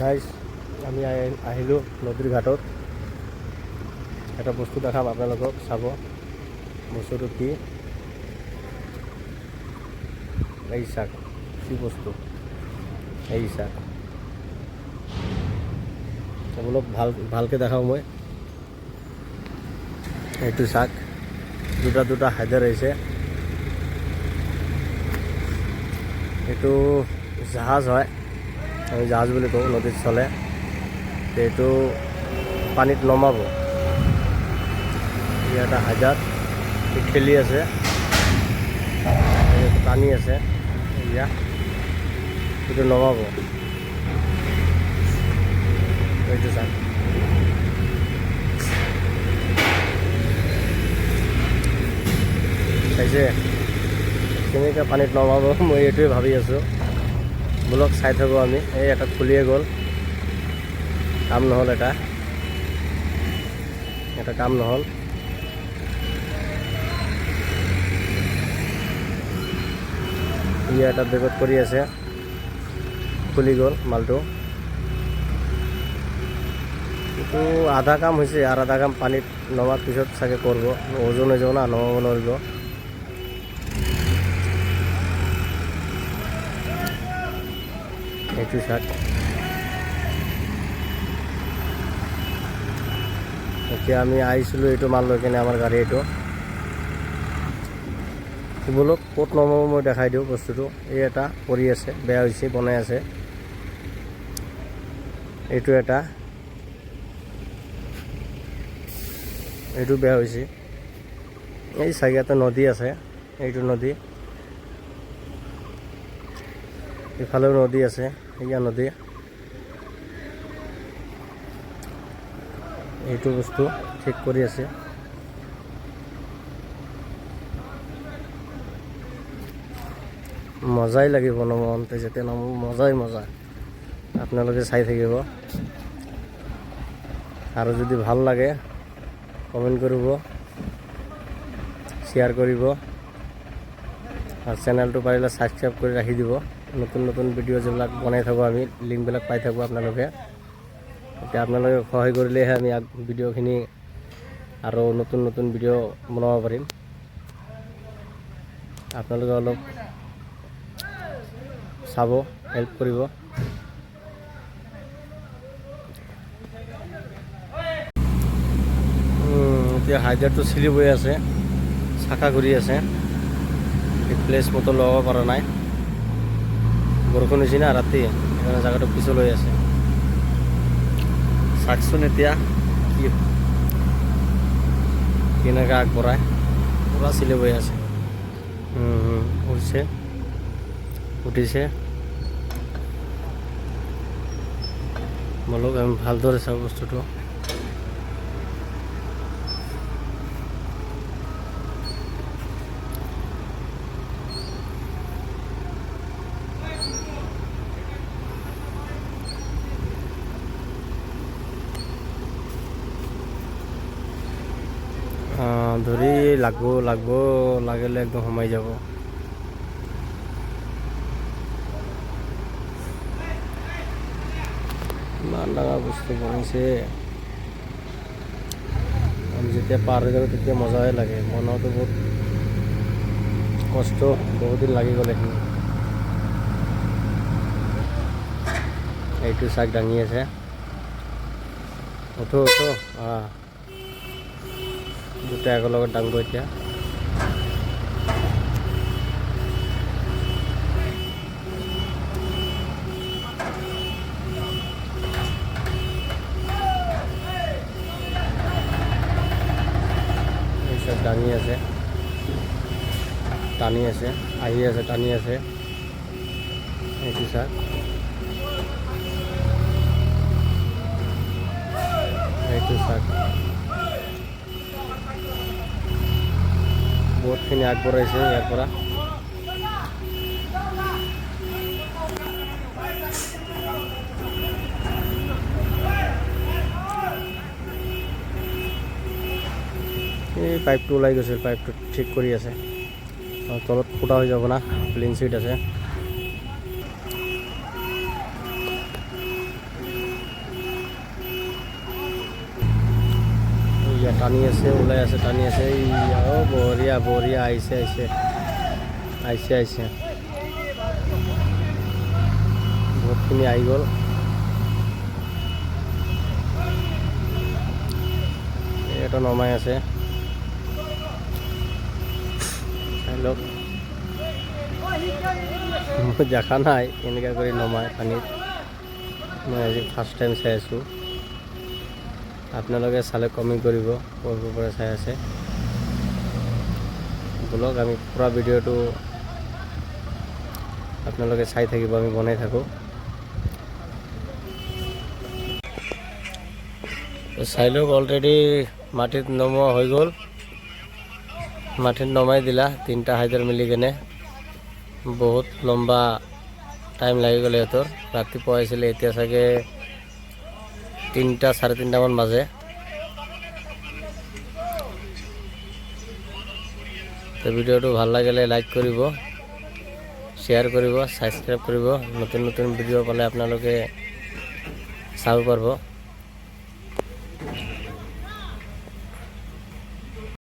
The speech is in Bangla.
গাইজ আমি আহি- আহিলোঁ নদীৰ ঘাটত। এটা বস্তু দেখাম, আপোনালোকক চাব। বস্তুটো কি? এই চাক, কি বস্তু? এই চাক। আপোনালোক ভালো ভালকৈ দেখাওঁ মই। এইটো চাক। দুটা দুটা হাইদাৰ আহিছে। এইটো জাহাজ হয়। আমি জাহাজ বুলি কওঁ, নদীত চলে। এইটো পানীত নমাব। ইয়াত এটা হাইদাৰ খেলি আছে। টানি আছে এয়া এইটো নমাব। এইটো পানীত নমাব? মই এইটোৱে ভাবি আছোঁ। বোলক চাই থাকোঁ আমি। এই এটা খুলিয়ে গ'ল। কাম নহ'ল এটা। এটা কাম নহ'ল। ই এটা বেগত কৰি আছে। খুলি গ'ল মালটো। এইটো আধা কাম হৈছে। আৰু আধা কাম পানীত নমাৰ পিছত চাগে কৰিব। ওজন হৈ যাব না, নমাব নোৱাৰিব। এইটো চাক এতিয়া আমি আহিছিলোঁ এইটো মাল লৈ কিনে আমাৰ গাড়ী এইটো। বোলক, ক'ত নমাব মই দেখাই দিওঁ বস্তুটো। এই এটা পৰি আছে, বেয়া হৈছে, বনাই আছে। এইটো এটা। এইটো বেয়া হৈছে। এই চাগে এটা নদী আছে, এইটো নদী। ইফালেও নদী আছে, এয়া নদী। এইটো বস্তু ঠিক কৰি আছে। মজাই লাগিব নমতে যেতিয়া নামো, মজাই মজা। আপোনালোকে চাই থাকিব। আৰু যদি ভালো লাগে, কমেণ্ট কৰিব, শ্বেয়াৰ কৰিব। আৰু চেনেলটো পাৰিলে ছাবস্ক্ৰাইব কৰি ৰাখি দিব। নতুন নতুন ভিডিঅ' যিবিলাক বনাই থাকোঁ আমি লিংকবিলাক পাই থাকোঁ আপোনালোকে। এতিয়া আপোনালোকে সহায় কৰিলেহে আমি আগ ভিডিঅ'খিনি আৰু নতুন নতুন ভিডিঅ' বনাব পাৰিম। আপোনালোকে অলপ চাব হেল্প কৰিব। এতিয়া হাইড্ৰাৰটো চিলি বৈ আছে, চাকা ঘূৰি আছে। ৰিপ্লেচ মতো লগাব পৰা নাই। বৰষুণ হৈছে না ৰাতি। সেইকাৰণে জেগাটো পিছলৈ আছে। চাওকচোন এতিয়া। কি কেনেকৈ আগবঢ়ায়? পূৰা চিলি বৈ আছে। উঠিছে। উঠিছে। বলক আমি ভালদৰে চাওঁ বস্তুটো। ধৰি লাগব লাগব লাগিলে একদম সোমাই যাব। ইমান ডাঙৰ বস্তু বনাইছে আমি যেতিয়া পাৰ হৈ যাব তেতিয়া মজাই লাগে। বনোৱাটো বহুত কষ্ট, বহুত দিন লাগি গ'ল এইখিনি। এইটো চাক দাঙি আছে। উঠো উঠো। অঁ দুটা একেলগত দাংব এতিয়া এইসব দাঙি আছে টানি আছে আহি আছে টানি আছে এইটো চাক এইটো চাক বহুতখিনি আগবঢ়াইছে ইয়াৰ পৰা। এই পাইপটো ওলাই গৈছিল পাইপটো ঠিক কৰি আছে। তলত ফুটা হৈ যাব না, প্লেইন চিট আছে। টানি আছে, ওলাই আছে, টানি আছে। এই অ বঢ়িয়া বঢ়িয়া, আহিছে আহিছে। আহিছে আহিছে। বহুতখিনি আহি গ'ল। এটা নমাই আছে। চাই লওক। দেখা নাই এনেকৈ কৰি নমাই পানীত। মই আজি ফাৰ্ষ্ট টাইম চাই আছোঁ। আপোনালোকে চালে কমেণ্ট কৰিব, ক'ৰ চাই আছে। ব'লক আমি পূৰা ভিডিঅ'টো আপোনালোকে চাই থাকিব, আমি বনাই থাকোঁ। চাই লওক অলৰেডি মাটিত নমোৱা হৈ গ'ল। মাটিত নমাই দিলা, তিনিটা হাইদাৰ মিলি কেনে। বহুত লম্বা টাইম লাগি গ'ল সিহঁতৰ। ৰাতিপুৱা আহিছিলে, এতিয়া চাগে তিনিটা চাৰে তিনিটামান বাজে। তো ভিডিঅ'টো ভালো লাগিলে লাইক কৰিব শ্বেয়াৰ কৰিব ছাবস্ক্ৰাইব কৰিব নতুন নতুন ভিডিঅ' পালে আপোনালোকে চাব পাৰিব।